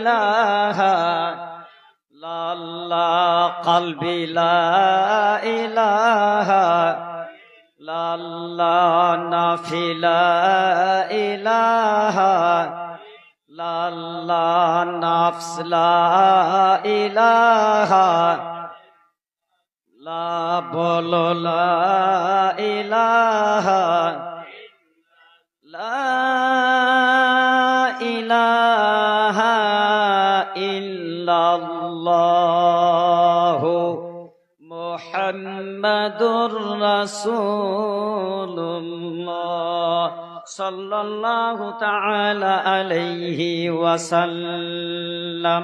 ইলাহা লাল্লা কলবি লা ইলাহা লাল্লা নাফিলা ইলাহা লাল্লা নাফস লা ইলাহা লা বলো লা ইলাহা লা মুহাম্মাদুর রাসূলুল্লাহ সাল্লাল্লাহু তাআলা আলাইহি ওয়াসাল্লাম।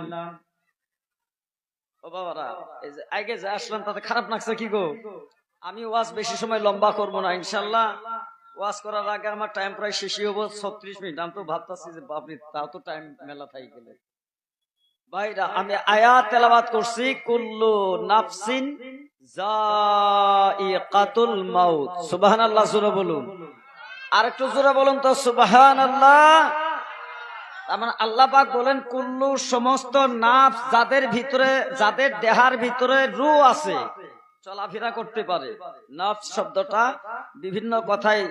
ও বাবারা, এই যে আগে যে আসলাম তাতে খারাপ লাগছে কি গো? আমি ওয়াজ বেশি সময় লম্বা করব না ইনশাল্লাহ ওয়াজ করার আগে আমার টাইম প্রায় শেষই হব ছত্রিশ মিনিট। আমি তো ভাবতেছি যে, বাপরে, তাও তো টাইম মেলা থাই গেলে। ভাইরা, আমি আয়াত তেলাবাত করছি, কুল্লু নাফসিন আর একটু বলুন। তো মানে আল্লাহ বলেন, কুল্লু সমস্ত যাদের ভিতরে, যাদের দেহার ভিতরে রু আছে চলাফেরা করতে পারে। নফস শব্দটা বিভিন্ন কথায়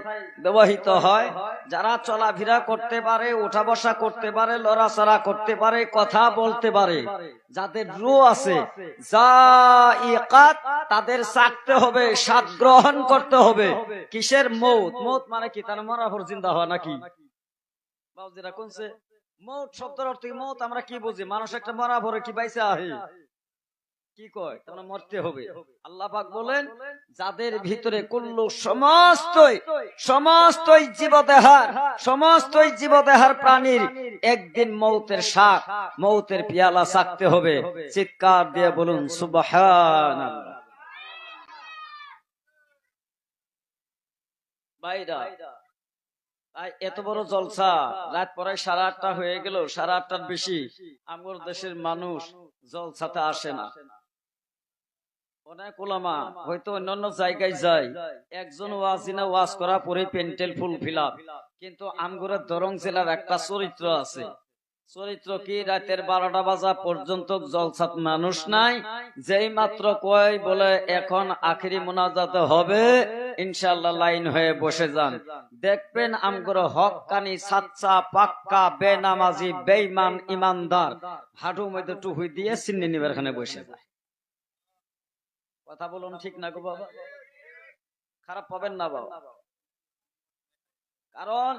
ব্যবহৃত হয়। যারা চলাফেরা করতে পারে উঠা বসা করতে পারে, লড়াচড়া করতে পারে, কথা বলতে পারে, যাদের রু আছে তাদের চাকতে হবে, স্বাদ গ্রহণ করতে হবে। কিসের মৌত? মৌত মানে কি? তার মরা পর জিন্দা হওয়া নাকি? বাবুজিরা কোনছে মৌত শব্দের অর্থ মৌত আমরা কি বুঝি? মানুষ একটা মরা ভরে কি বাইসে আহে? কি কয়? তোমরা মরতে হবে। আল্লাহ পাক বলেন যাদের ভিতরে কুল্লু সমস্তই সমস্তই জীবদেহার সমস্তই জীবদেহার প্রাণীর একদিন মৌতের শাক মৌতের পিয়ালা হবে। চিৎকার দিয়ে বলুন সুবহান এত বড় জলসা রাত পরে সাড়ে আটটা হয়ে গেল সাড়ে আটটার বেশি। আমার দেশের মানুষ জলসাতে আসে না। অনেক ওলামা হয়তো অন্যান্য জায়গায় যায়। একজন ওয়াজিনা ওয়াজ করা পরে পেন্টেল ফুল ফিলাপ কিন্তু দরং জেলার একটা চরিত্র আছে। চরিত্র কি? রাতের বারোটা বাজা পর্যন্ত জলসাত মানুষ নাই। যেই মাত্র কয় বলে এখন আখেরি মোনাজাতে হবে ইনশাল্লাহ লাইন হয়ে বসে যান। দেখবেন আমগুলো হকানি সাচ্চা পাক্কা বেনামাজি বেইমান ইমানদার। হাঁটু মধ্যে টুহুই দিয়ে সিন্নি নিবার খানে বসে যায়। কথা বলুন ঠিক না গো বাবা। খারাপ পাবেন না বাবা। কারণ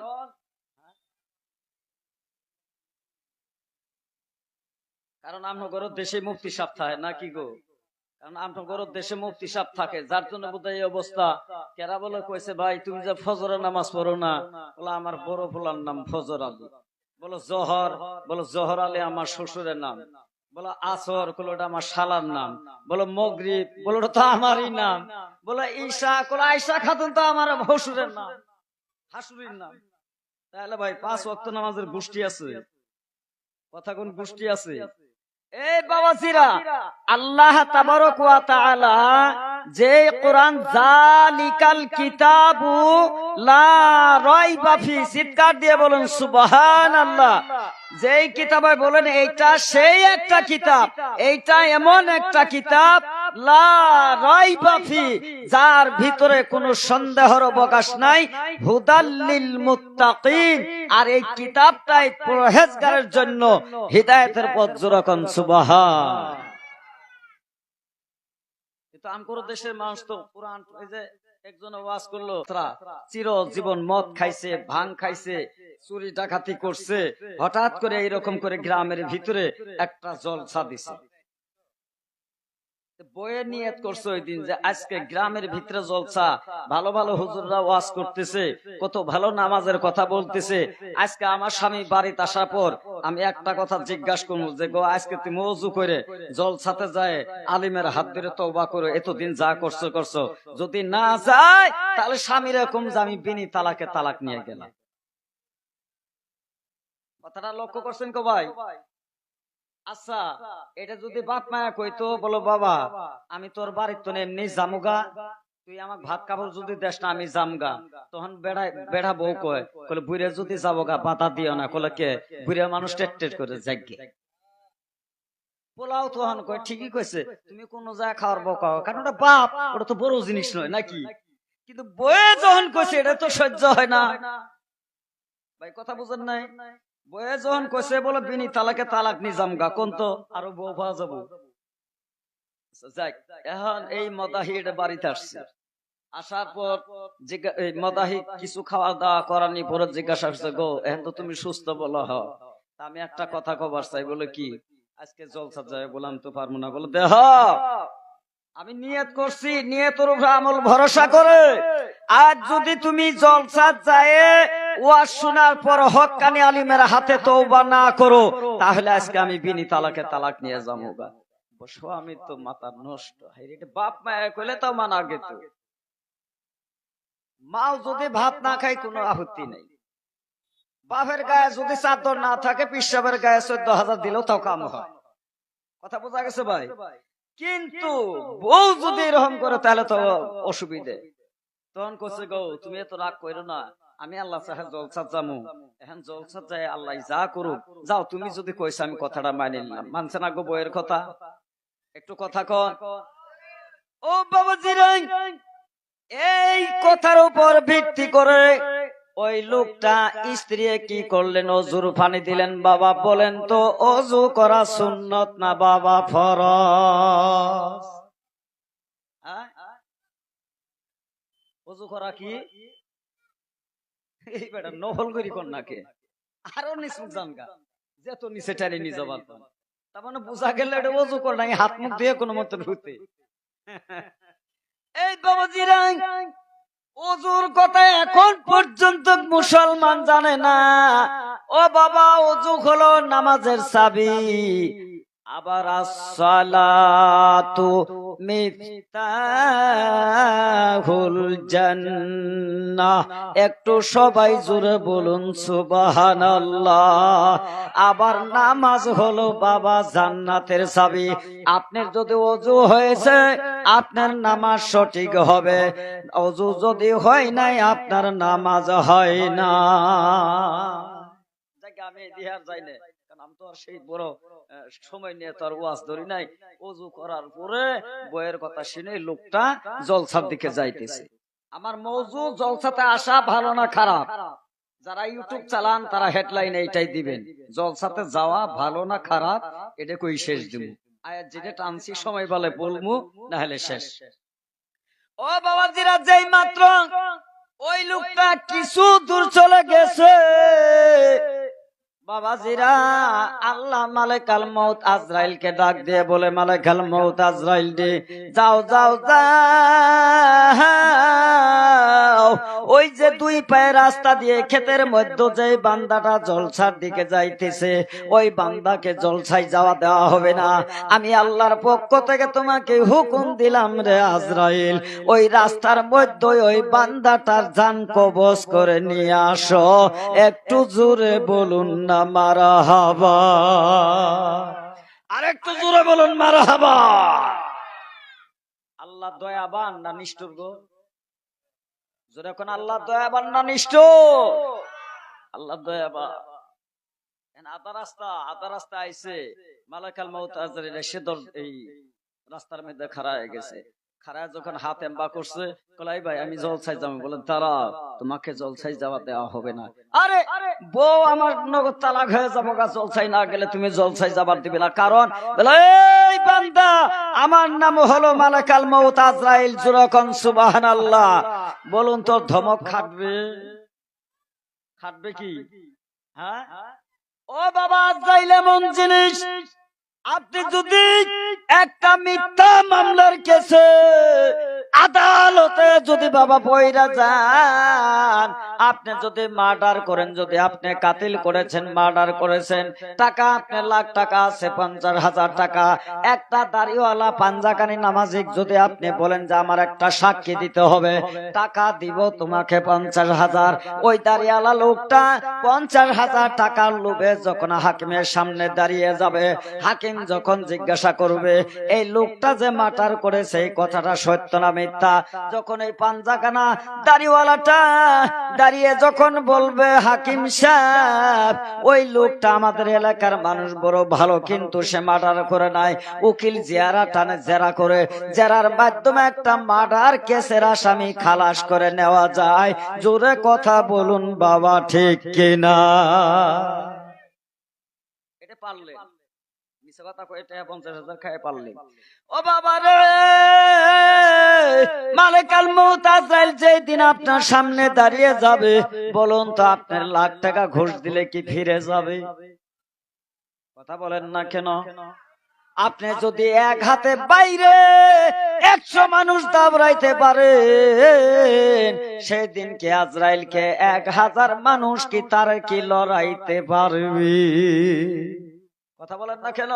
কারণ আপনার দেশে মুক্তি সাপ থাকে না কি গো? কারণ আপনার দেশে মুক্তি সাপ থাকে, যার জন্য বোধ এই অবস্থা। কেরা বলে কইছে, ভাই, তুমি যে ফজরের নামাজ পড়ো না, বলে আমার বড় ফুলার নাম ফজর আলী। বলো, জহর। বলো, জহর আলী আমার শ্বশুরের নাম। বলো, আসর আমার সালাম নাম। বলো তো আমারই নাম। বলো, ঈশা আইসা খাতুন তো আমার ভসুরের নাম। হাসুরের নাম। তাহলে ভাই, পাঁচ নামাজের গোষ্ঠী আছে। কথা কোন গোষ্ঠী আছে? এই বাবাজিরা, আল্লাহ তাবারক তাআলা যে কোরআন, জালিকাল কিতাবু লা রাইবা ফি চিৎকার দিয়ে বলেন, সুবহানাল্লাহ যেই কিতাবে বলেন, এইটা সেই একটা কিতাব, এইটা এমন একটা কিতাব, লা রাইবা ফি যার ভিতরে কোনো সন্দেহর অবকাশ নাই হুদাল্লিল মুত্তাকিন আর এই কিতাবটাই পরহেজগারের জন্য হিদায়াতের পথ জোরাকন, সুবহান। কিন্তু আমকোর দেশের মানুষ তো কোরআন এই যে একজন ওয়াজ করল তারা চির জীবন মদ খাইছে ভাং খাইছে চুরি ডাকাতি করছে। হঠাৎ করে এইরকম করে গ্রামের ভিতরে একটা জলসা দিছে। বইয়ে নিয়ত করছে ওই দিন যে আজকে গ্রামের ভিতরে জলসা ভালো ভালো হুজুররা ওয়াজ করতেছে কত ভালো নামাজের কথা বলতেছে। আজকে আমার স্বামী বাড়িতে আসার পর আমি একটা কথা জিজ্ঞাসা করব যে গো আজকে তুমি অজু করে জলসাতে যায় আলিমের হাত ধরে তওবা করে এতদিন যা করছ করছ। যদি না যায় তাহলে স্বামীর এরকম যে আমি বিনি তালাকে তালাক নিয়ে গেলাম। কথাটা লক্ষ্য করছেন কো ভাই? আচ্ছা এটা যদি বাপ মায়া কইতো বলো বাবা আমি তোর বাড়ির তো এমনি জামুগা তুই আমাক ভাত কাপড় যদি দেশ না আমি জামগা তখন বেড়া বেড়া বউ কয় কলে বুড়ে যদি যাব গা বাতা দিও না কলে কে? বুড়ে মানুষ টেট টেট করে যাগে পোলাও তো হন কয় ঠিকই কইছে তুমি কোন জায়গায় খাওয়ার বকাও কারণ ওটা বাপ ওটা তো বড় জিনিস নয় নাকি? কিন্তু বয়ে যখন কইছে এটা তো সহ্য হয় না। ভাই কথা বুঝেন নাই? বয়ে যখন বলে বিনি তালাকে তালাক নিজাম তো? আরও বউ যাব। আচ্ছা, যাক এখন এই মদাহির বাড়িতে আসছে। আসার পর মদাহি কিছু খাওয়া দাওয়া পরে জিজ্ঞাসা করছে গো এখন তো তুমি সুস্থ বলো হ? আমি একটা কথা কবার চাই বলে কি? আজকে জলসা যায় বললাম তো পারব না। বলে দেহ আমি নিয়ত করছি উপরে আমল ভরসা করে। আজ যদি তুমি জলসা যায় ওয়াজ শোনার পর হকানি আলিমের হাতে তওবা না করো, তাহলে আজকে আমি বিনি তালাকে তালাক নিয়ে যাব গা। আমি তো নষ্ট। বাপ মায়া কইলে তো মানা গেত মাও যদি ভাত না কোনো বাপের গায়ে যদি চাদর না থাকে, পিসাবের গায়ে চোদ্দ হাজার দিলেও তাও কাম হয়। কথা বোঝা গেছে ভাই? কিন্তু বউ যদি এরকম করে, তাহলে তো অসুবিধে। তখন করছে গো, তুমি এত রাগ করো না। আমি আল্লাহ চাহে জলসাত যামু। এখন জলসাত যায় আল্লাহ যা করুক। যাও তুমি যদি কইছো আমি কথাটা মানি নিলাম মানছে না গো বইয়ের কথা? একটু কথা কন। ও বাবা জিরাই এই কথার উপর ভিত্তি করে ওই লোকটা স্ত্রী কি করলেন? অজুর পানি দিলেন। বাবা বলেন তো অজু করা সুন্নত না বাবা ফরজ? হ্যাঁ? অজু করা কি? এই বেটা করি কন্যাকে আরও জানগা। যে তো নিচে তার মানে বোঝা গেলে এটা করে নাই, হাত মুখ দিয়ে কোনো মতো হতে এই কথা এখন পর্যন্ত মুসলমান জানে না। ও বাবা, অজু হলো নামাজের চাবি। আবার আসসালাতু মিফতাহুল জান্নাহ। একটু সবাই জোরে বলুন, সুবহানাল্লাহ। আবার নামাজ হলো বাবা জান্নাতের চাবি। আপনার যদি অজু হয়েছে, আপনার নামাজ সঠিক হবে। অজু যদি হয় নাই, আপনার নামাজ হয় না। আমি দিহার যাই না আমি তো আর সেই বড়। সময় নিয়ে তো আর ওয়াজ ধরি নাই অজু করার পরে বইয়ের কথা শুনে লোকটা জলসার দিকে যাইতেছে। আমার মৌজু জলসাতে আসা ভালো না খারাপ। যারা ইউটিউব চালান তারা হেডলাইন এইটাই দিবেন। জলসাতে যাওয়া ভালো না খারাপ এটা কই শেষ দিব আয়াত যেটা টানছি সময় বলে বলমু না হলে শেষ। ও বাবাজিরা যেই মাত্র ওই লোকটা কিছু দূর চলে গেছে। বাবাজিরা, আল্লাহ মালেকাল মৌত আজরাইলকে ডাক দিয়ে বলে মালেকাল মৌত আজরাইল দে যাও যাও যাও। ওই যে দুই পায়ে রাস্তা দিয়ে ক্ষেতের মধ্যে যে বান্দাটা জলসার দিকে যাইতেছে, ওই বান্দাকে জলসাই যাওয়া দেওয়া হবে না। আমি আল্লাহর পক্ষ থেকে তোমাকে হুকুম দিলাম রে আজরাইল, ওই রাস্তার মধ্যে ওই বান্দাটার জান কবজ করে নিয়ে আসো। একটু জোরে বলুন না মারা হাবা আর একটু জোরে বলুন মারা হাবা আল্লাহ দয়াবান না নিষ্ঠুর গো। এখন আল্লাহ দয়াবান আল্লাহ যখন জলসাই যাব। বলেন তারা, তোমাকে জলসাই যাওয়া দেওয়া হবে না। আরে, বউ আমার নগদ তালাক হয়ে যাব গা জলসাই না গেলে তুমি জলসাই যাবার দিবে না। কারণ আমার নাম হলো মালাকাল মৌত আজরাইল, জুরকন সুবহানাল্লাহ। বলুন তো ধমক খাটবে। খাটবে কি? হ্যাঁ? ও বাবা যাইলে মন জিনিস আপনি যদি একটা মিথ্যা মামলার কেসে আদালতে যদি বাবা পয়রা যান, আপনি যদি মার্ডার করেন, যদি আপনি কাতিল করেছেন, মার্ডার করেছেন, টাকা লাখ টাকা আছে, পঞ্চাশ হাজার টাকা। একটা দাড়িওয়ালা, পাঞ্জাকানি নামাজিক যদি আপনি বলেন যে আমার একটা সাক্ষী দিতে হবে, টাকা দিব তোমাকে পঞ্চাশ হাজার। ওই দাড়িওয়ালা লোকটা পঞ্চাশ হাজার টাকার লোভে যখন হাকিমের সামনে দাঁড়িয়ে যাবে, হাকিম যখন জিজ্ঞাসা করবে, এই লোকটা যে মার্ডার করেছে, এই কথাটা সত্য না মিথ্যা যখন এই পাঞ্জাখানা দাড়িওয়ালাটা দাঁড়িয়ে যখন বলবে, হাকিম সাহেব, ওই লোকটা আমাদের এলাকার মানুষ, বড় ভালো, কিন্তু সে মার্ডার করে নাই। উকিল জেরা টানে জেরা করে, জেরার মাধ্যমে একটা মার্ডার কেসের আসামি খালাস করে নেওয়া যায়। জোরে কথা বলুন বাবা, ঠিক কিনা? এটা পারলে মিছে কথা কয়ে পঞ্চাশ হাজার খায় পারলে। ও বাবা রে! মালিকাল মৌত যেই দিন আপনার সামনে দাঁড়িয়ে যাবে বলুন তো আপনার লাখ টাকা ঘুষ দিলে কি ফিরে যাবে? কথা বলেন না কেন? আপনি যদি এক হাতে বাইরে একশো মানুষ দাবড়াইতে পারে সেদিন কি আজরাইলকে এক হাজার মানুষ কি তার কি লড়াইতে পারবে? কথা বলেন না কেন?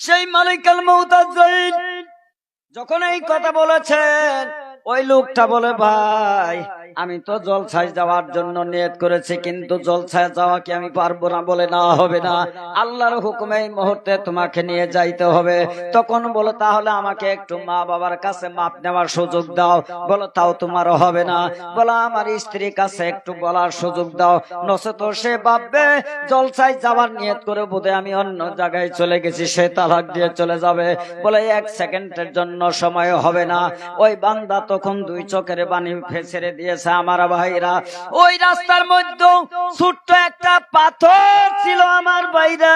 সেই মালিকাল মৌতাজ যখন এই কথা বলেছেন ওই লোকটা বলে ভাই আমি তো জলছায় যাওয়ার জন্য নিয়ত করেছি, কিন্তু জলছায় যাওয়া কি আমি পারব না বলে না হবে না। আল্লাহর হুকুমে এই মুহূর্তে তোমাকে নিয়ে যাইতে হবে। তখন বলো, তাহলে আমাকে একটু মা বাবার কাছে মাপ নেওয়ার সুযোগ দাও। বলো, তাও তোমারও হবে না। বলো, আমার স্ত্রীর কাছে একটু বলার সুযোগ দাও। নসে তো সে ভাববে, জলছায় যাওয়ার নিয়ত করে বোধে আমি অন্য জায়গায় চলে গেছি, সে তালাক দিয়ে চলে যাবে। বলে, এক সেকেন্ডের জন্য সময় হবে না। ওই বান্দা তখন দুই চোখের বাণী ছেড়ে দিয়েছে আমার ভাইরা, ওই রাস্তার মধ্যে ছোট্ট একটা পাথর ছিল আমার ভাইরা।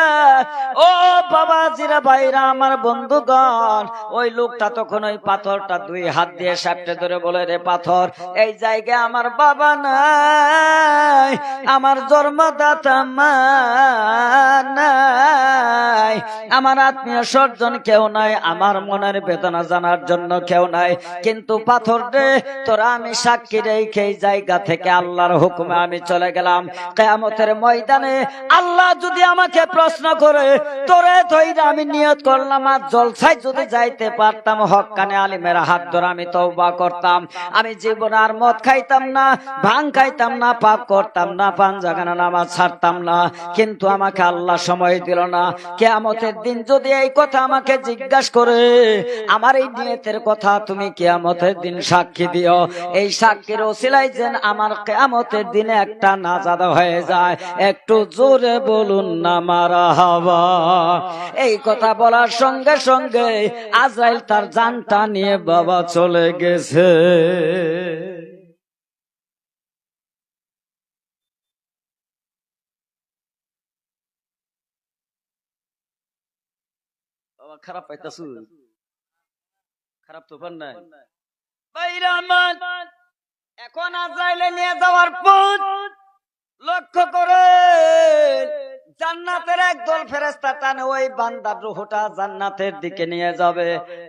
ও বাবা জিরা ভাইরা, আমার বন্ধুগণ, ওই লোকটা তখন ওই পাথরটা দুই হাত দিয়ে সাপটে ধরে বলে, রে পাথর, এই জায়গায় আমার বাবা নাই, আমার জন্মদাতা মা নাই, আমার আত্মীয় স্বজন কেউ নাই, আমার মনের বেদনা জানার জন্য কেউ নাই, কিন্তু পাথর রে, তোরা আমি সাক্ষী রেখে এই জায়গা থেকে আল্লাহর হুকুমে আমি চলে গেলাম। কেয়ামতের ময়দানে আল্লাহ যদি আমাকে প্রশ্ন করে, তোরে ধইরা আমি নিয়ত করলাম আর জলসায় যদি যাইতে পারতাম, হকানে আলিমের হাত ধরে আমি তওবা করতাম। আমি জীবনে আর মদ খাইতাম না, ভাং খাইতাম না, পাপ করতাম না পান নামাজ ছাড়তাম না। কিন্তু আমাকে আল্লাহ সময় দিল না। কেয়ামতের দিন যদি এই কথা আমাকে জিজ্ঞাসা করে, আমার এই নিয়তের কথা তুমি কেয়ামতের দিন সাক্ষী দিও? এই সাক্ষীর ওসিলাই যেন আমার কেয়ামতের দিনে একটা নাজাদ হয়ে যায়। একটু জোরে বলুন না মারা হাওয়া। এই কথা বলার সঙ্গে সঙ্গে আজরাইল তার জানটা নিয়ে বাবা চলে গেছে। খারাপ পাইতাছু খারাপ তো পান নাই। বাইরে আমার এখন আজরাইলে নিয়ে যাওয়ার পর লক্ষ্য করে জান্নাতের একদল ফেরেস্তা টানে ওই বান্দার রুহটা জান্নাতের দিকে নিয়ে যাবে।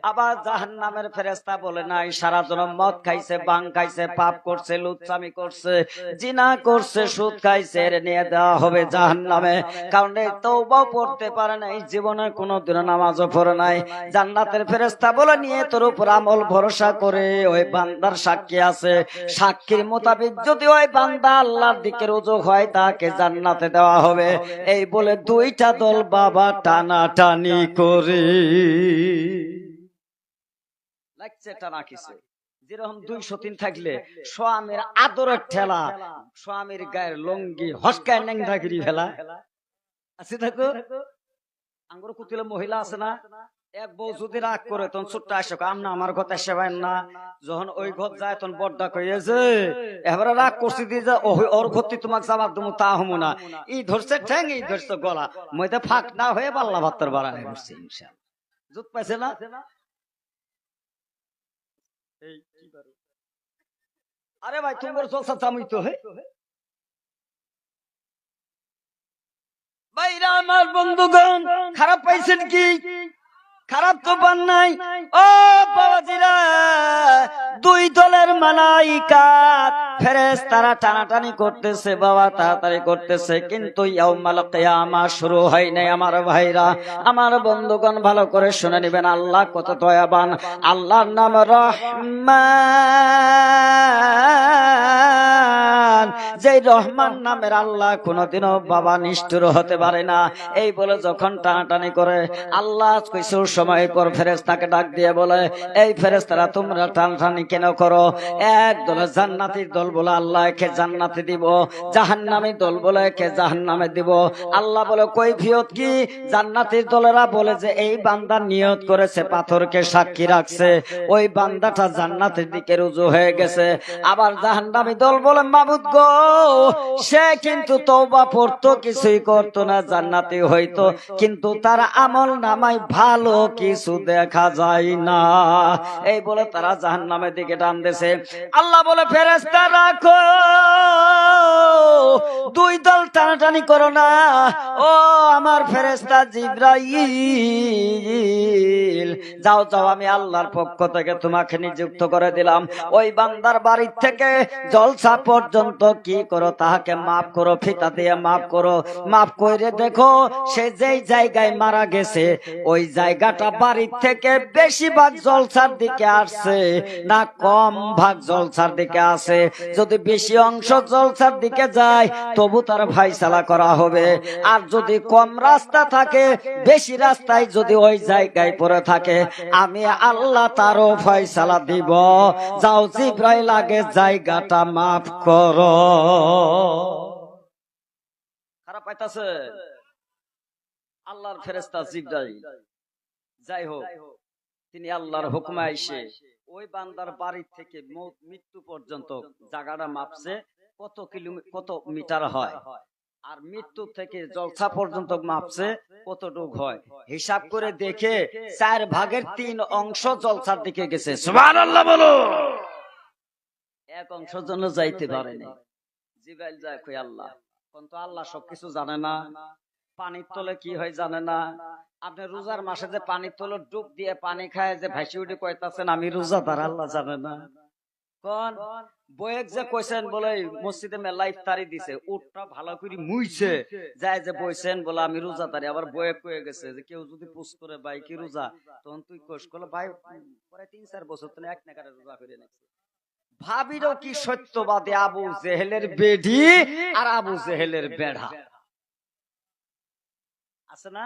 আবার জাহান্নামের ফেরেস্তা বলে, নাই, সারা জনম মদ খাইছে বাং খাইছে, পাপ করছে, লুচ্চামি করছে, জিনা করছে, সুদ খাইছে, এর নিয়ে দেওয়া হবে জাহান্নামে। কারণ এই তওবাও পড়তে পারে নাই, জীবনে কোনো দিন নামাজও পড়ে নাই। জান্নাতের ফেরেস্তা বলে নিয়ে তোর উপর আমল, ভরসা করে ওই বান্দার সাক্ষী আছে। সাক্ষীর মোতাবেক যদি ওই বান্দা আল্লাহর দিকে রুজু হয় তাকে জান্নাতে দেওয়া হবে। এই বলে দুইটা দল বাবা টানা টানি করে। লাগছে টানা কিছু। যেরকম দুইশো তিন থাকলে স্বামীর আদরের ঠেলা, স্বামীর গায়ের লঙ্গি, হসকায় ন্যাংদাগিরি ফেলা আছে দেখো? আঙ্গুর কুতিলে মহিলা আছে না? এক বউ যদি রাগ করে তখন ছোট্ট আসে আমনা আমার কথা সেবাইন না। যখন ওই ঘর যায় তখন বড্ডা কইয়েছে এবারে রাগ করছি দিয়ে যে ওই ওর ঘরটি তোমাকে যাবার তুমি তা হমু না। ই ধরছে ঠ্যাং ই ধরছে গলা। ফাঁক না হয়ে পাল্লা ভাত্তর বাড়ানো হচ্ছে ইনশাল জুত পাইছে না? এই কি বারো? আরে ভাই তোমার জলসা চামুই তো হে? ভাইরা আমার বন্ধুগণ খারাপ পাইছেন কি? খারাপ তো পান নাই। ও দুই দলের মালাইকা ফেরেস তারা টানাটানি করতেছে, বাবা তাড়াতাড়ি করতেছে, কিন্তু কিয়ামা শুরু হয় নাই আমার ভাইরা। আমার বন্ধুগণ ভালো করে শুনে নেবেন, আল্লাহ কত দয়াবান। আল্লাহর নাম রহমান। যে রহমান নামের আল্লাহ কোনোদিনও বাবা নিষ্ঠুর হতে পারে না। এই বলে যখন টানাটানি করে, আল্লাহ কিছু সময় পর ফেরেস্তাকে ডাক দিয়ে বলে, এই ফেরেস্তারা তোমরা টানাটানি কেন করো? এক দলে জান্নাতির দল বলে আল্লাহ কে জান্নাতে দিব, জাহান্নামী দল বলে কে জাহান্নামে দিব। আল্লাহ বলে, কৈফিয়ত কি? জান্নাতির দলেরা বলে যে, এই বান্দা নিয়ত করেছে, পাথরকে সাক্ষী রাখছে। ওই বান্দাটা জান্নাতের দিকে রুজু হয়ে গেছে। আবার জাহান্নামী দল বলে, মাবুদ গো সে কিন্তু তওবা পড়তো কিছুই করতো না, জান্নাতি হইতো। কিন্তু তার আমল নামায় ভালো কিছু দেখা যায় না। এই বলে তারা জাহান্নামের দিকে টান দিছে আল্লাহ বলে ফেরেস্তা রাখো। দুই দল টানাটানি করো না। ও আমার ফেরেস্তা জিব্রাইল, যাও যাও, আমি আল্লাহর পক্ষ থেকে তোমাকে নিযুক্ত করে দিলাম। ওই বান্দার বাড়ির থেকে জলসা পর্যন্ত কি করো, তাহাকে মাফ করো, ফিতা দিয়ে মাফ করো। মাফ করে দেখো, সে যেই জায়গায় মারা গেছে, ওই জায়গাটা বাড়ির থেকে বেশি ভাগ জলসার দিকে আসছে, না কম ভাগ জলসার দিকে আসে। যদি বেশি অংশ জলসার দিকে যায়, তবু তার ফাইসালা করা হবে। আর যদি কম রাস্তা থাকে, বেশি রাস্তায় যদি ওই জায়গায় পড়ে থাকে, আমি আল্লাহ তারও ফয়সালা দিব। যাও জিব্রাইল আগে জায়গাটা মাফ করো। খারাপ পাইতাছে। আল্লাহর ফেরেস্তা যাই হোক, তিনি আল্লাহর হুকুমে আইসে ওই বান্দার থেকে মৃত্যু পর্যন্ত জায়গাটা মাপছে কত কত মিটার হয়। আর মৃত্যু থেকে জলসা পর্যন্ত মাপছে কতটুক হয়। হিসাব করে দেখে চার ভাগের তিন অংশ জলসার দিকে গেছে। বলো। এক অংশ জন্য যাইতে পারেনি জিবাইল যায় কই আল্লাহ। কোন তো আল্লাহ সবকিছু জানে না। পানির তলে কি হয় জানে না। আপনি রোজার মাসে যে পানির তলে ডুব দিয়ে পানি খায় যে ভাসি উঠে কইতাছেন আমি রোজা তার আল্লাহ জানে না। কোন বয়েক যে কইছেন বলে মসজিদে মেলা ইফতারি দিছে উটটা ভালো করে মুইছে। যায় যে বইছেন বলে আমি রোজা তারি আবার বয়েক কয়ে গেছে যে কেউ যদি পুষ করে ভাই কি রোজা? তখন তুই কোষ করল ভাই পরে তিন চার বছর তো এক নাকারে রোজা করে নিচ্ছে ভাবিরও কি সত্যবাদী আবু জেহেলের বেডি আর আবু জেহেলের বেড়া। আছে না?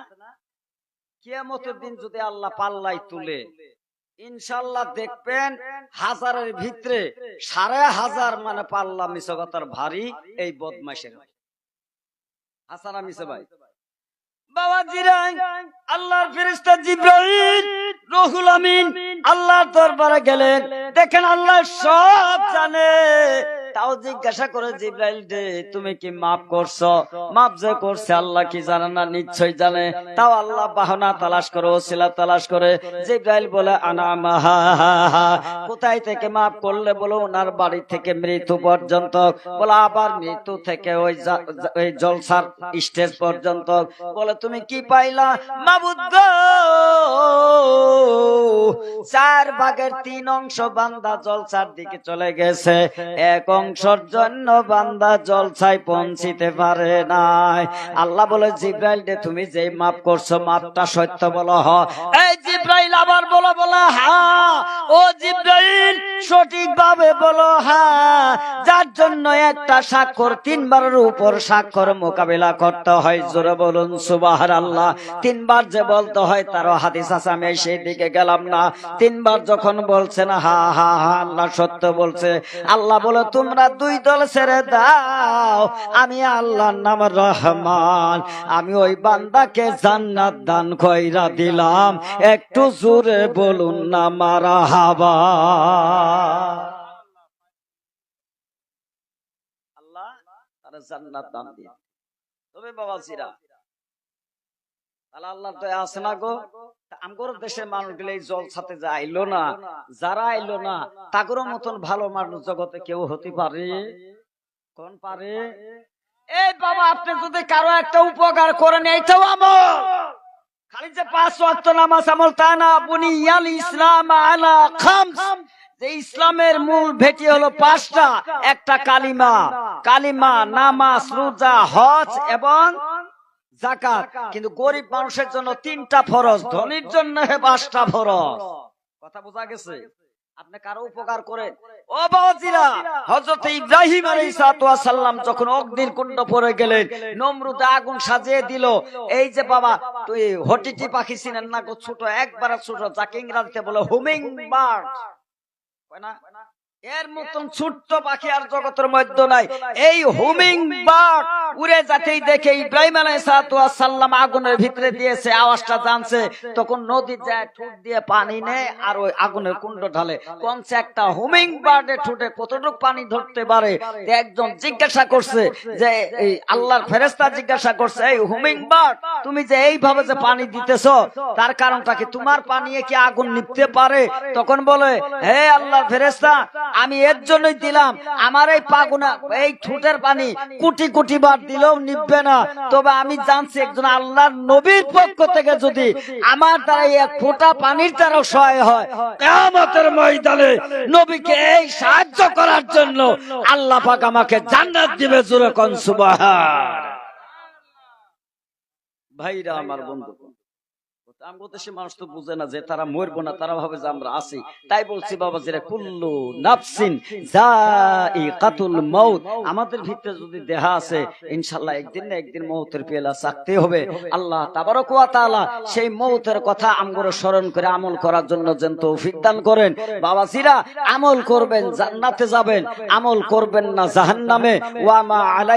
কিয়ামতের দিন যদি আল্লাহ পাল্লাই তুলে ইনশাল্লাহ দেখবেন হাজারের ভিতরে সাড়ে হাজার মানে পাল্লা মিশকতার ভারী এই বদমাইশের হাসানা মিশে ভাই। বাবা জিরাই আল্লাহর ফেরেশতা জিব্রাইল। রুহুল আমিন আল্লাহর দরবারে গেলেন। দেখেন আল্লাহ সব জানে। তাও জিজ্ঞাসা করে জিব্রাইল রে তুমি কি মাফ করছ? মাফ যে করছে, আল্লাহ কি জানে না? নিশ্চয় জানে। তাও আল্লাহ বাহনা তালাশ করে, ওসিলা তালাশ করে। জিব্রাইল বলে, আনা কোথায় থেকে মাফ করলে বলো, ওনার বাড়ি থেকে মৃত্যু পর্যন্ত। বলে, আবার মৃত্যু থেকে ওই জলসার স্টেজ পর্যন্ত। বলে, তুমি কি পাইলা? মাবুদ চার ভাগের তিন অংশ বান্দা জলসার দিকে চলে গেছে। এক অংশের জন্য বান্দা জলসায় পৌঁছিতে পারে নাই। আল্লাহ বলে, জিব্রাইল রে, তুমি যে মাপ করছ, মাপটা সত্য বলো, হ। এই জিব্রাইল আবার বলো বলো, হা। ও জিব্রাইল সঠিক ভাবে বলো, হা। যার জন্য একটা স্বাক্ষর তিনবারের উপর স্বাক্ষর মোকাবিলা করতে হয়। জোরে বলুন সুবাহার আল্লাহ তিনবার যে বলতে হয়, তারও হাদিস আছে, আমি সেই দিকে গেলাম না। তিনবার যখন বলছে না হা হা হা, আল্লাহ সত্য বলছে। আল্লাহ বলে তোমরা দুই দল ছেড়ে দাও। আমি আল্লাহর নাম রহমান। আমি ওই বান্দাকে জান্নাত দান কইরা দিলাম। একটু জোরে বলুন না, মারা হাবা। আল্লাহ তারা জান্নাত দান দিয়ে তবে বাবা সিরা তাহলে আল্লাহ তো আছে না গো? আমগর মানুষগুলো এই জল যা আইলো না যারা আইলো না তাগর মতন ভালো মানুষ জগতে কেউ হতে পারে? কোন পারে? এই বাবা আপনি যদি কারও একটা উপকার করেন এইটাও আমল। খালি যে পাঁচ ওয়াক্ত নামাজ আমল তা না বুনিয়াল ইসলাম আলা খামস। যে ইসলামের মূল ভেটি হলো পাঁচটা একটা কালিমা। কালিমা নামাজ রোজা হজ এবং জাকাত কিন্তু গরিব মানুষের জন্য তিনটা ফরজ ধনীর জন্য পাঁচটা ফরজ। কথা বোঝা গেছে? আপনি কারও উপকার করেন? ও বাবাজিরা হযরত ইব্রাহিম আলাইহিস সালাম যখন অগ্নির কুণ্ড পড়ে গেলেন নমরুদে আগুন সাজিয়ে দিল। এই যে বাবা তুই হটিটি পাখি চিনেন না গো ছোট একবার ছোট যাকে ইংরেজিতে বলে হুমিং বার্ড না? এর মতন ছোট্ট পাখি আর জগতের মধ্যে নাই। এই হুমিং বার্ড উড়ে যাতেই দেখে ইব্রাহিম আলাইসাল্লাম আগুনের ভিতরে দিয়েছে আওয়াজটা জানছে। তখন নদী যায় ঠুট দিয়ে পানি নেয় আর ওই আগুনের কুণ্ড ঢালে। কমছে একটা হুমিং বার্ডে ঠুটে কতটুক পানি ধরতে পারে একজন জিজ্ঞাসা করছে যে এই আল্লাহর ফেরেস্তা জিজ্ঞাসা করছে এই হুমিং বার্ড তুমি যে এইভাবে যে পানি দিতেছ তার কারণটা কি তোমার পানি কি আগুন নিতে পারে তখন বলে হে আল্লাহর ফেরেস্তা আমি এর জন্যই দিলাম। আমার এই পাগুনা, এই ঠুটের পানি কোটি কোটি বার দিলেও নিববে না। তবে আমি জানছি একজন আল্লাহর নবীর পক্ষ থেকে যদি আমার দ্বারা এক ফোঁটা পানির দ্বারা সহায় হয়, কেয়ামতের ময়দানে নবীকে এই সাহায্য করার জন্য আল্লাহ পাক আমাকে জান্নাত দিবে জোরে কোন সুবহান। ভাইরা, আমার বন্ধু। দেশে মানুষ তো বুঝে না যে তারা মরবো না তারা ভাবে যে আমরা আছি। তাই বলছি বাবা কুল্লু নাফসিন যায়িকাতুল মাউত আমাদের ভিতরে যদি দেহা আছে ইনশাআল্লাহ একদিন না একদিন মৌতের পেলা চাকতে হবে। আল্লাহ তাবারক ওয়া তাআলা সেই মৌতের কথা আমগরে স্মরণ করে আমল করার জন্য যেন তৌফিক দান করেন। বাবাজিরা আমল করবেন জান্নাতে যাবেন। আমল করবেন না জাহান্নামে। ওয়া মা আলাই